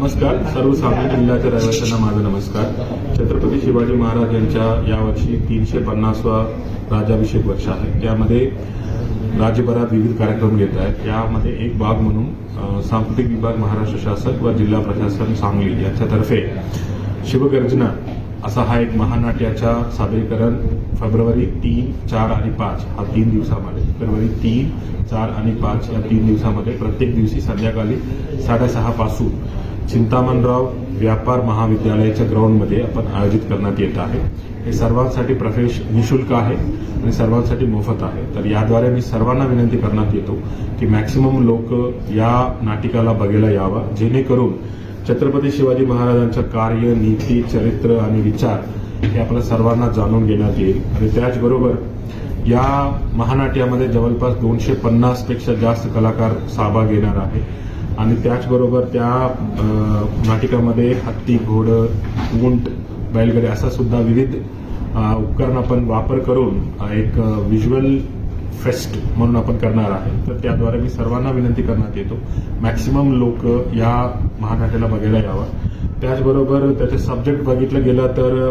नमस्कार. सर्व सांगली जिल्ह्याच्या रहिवाशांना माझा नमस्कार. छत्रपती शिवाजी महाराज यांच्या यावर्षी तीनशे पन्नासवा राज्याभिषेक वर्ष आहे. त्यामध्ये राज्यभरात विविध कार्यक्रम घेत आहेत. यामध्ये एक भाग म्हणून सांस्कृतिक विभाग महाराष्ट्र शासन व जिल्हा प्रशासन सांगली यांच्यातर्फे शिवगर्जना असा हा एक महानाट्याचा सादरीकरण फेब्रुवारी तीन चार आणि पाच हा तीन दिवसामध्ये. फेब्रुवारी तीन चार आणि पाच या तीन दिवसामध्ये प्रत्येक दिवशी संध्याकाळी साडेसहा पासून चिंतामणराव व्यापार महाविद्यालयाच्या ग्राउंडमध्ये आपण आयोजित करण्यात येत आहे. हे सर्वांसाठी प्रवेश निशुल्क आहे आणि सर्वांसाठी मोफत आहे. तर याद्वारे मी सर्वांना विनंती करण्यात येतो की मॅक्सिमम लोक या नाटिकाला बघायला यावा. जेणेकरून छत्रपती शिवाजी महाराजांचं कार्य नीती चरित्र आणि विचार हे आपल्या सर्वांना जाणून घेण्यात येईल. आणि त्याचबरोबर या महानाट्यामध्ये जवळपास दोनशे पन्नासपेक्षा जास्त कलाकार सहभाग घेणार आहे आणि त्याचबरोबर त्या नाटिकामध्ये हत्ती घोडं उंट बैलगाडी असा सुद्धा विविध उपकरण आपण वापर करून एक व्हिज्युअल फेस्ट म्हणून आपण करणार आहे. तर त्याद्वारे मी सर्वांना विनंती करण्यात येतो. मॅक्सिमम लोक या महानाट्याला बघायला यावं. त्याचबरोबर त्याचे सब्जेक्ट बघितलं गेलं तर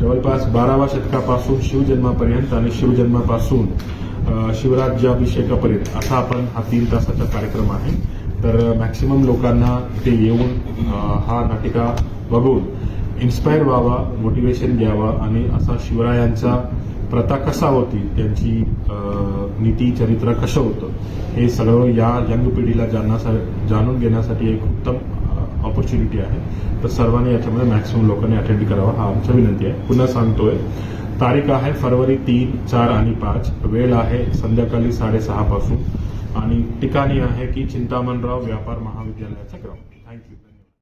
जवळपास बाराव्या शतकापासून शिवजन्मापर्यंत आणि शिवजन्मापासून शिवराज्याभिषेकापर्यंत असा आपण हा तीन तासाचा कार्यक्रम आहे. तर मॅक्सिमम लोकांना इथे येऊन हा नाटिका बघून इन्स्पायर व्हावा मोटिवेशन घ्यावा आणि असा शिवरायांचा प्रथा कसा होती त्यांची नीती चरित्र कसं होतं हे सगळं या यंग पिढीला जाणण्यासा जाणून घेण्यासाठी एक उत्तम ऑपॉर्च्युनिटी आहे. तर सर्वांनी याच्यामध्ये मॅक्सिमम लोकांनी अटेंड करावा हा आमचा विनंती आहे. पुन्हा सांगतोय तारीख आहे फरवरी तीन चार आणि पाच. वेळ आहे संध्याकाळी साडेसहा पासून. आणि ठिकाणी आहे की चिंतामणराव व्यापार महाविद्यालयाचा ग्राउंड थँक्यू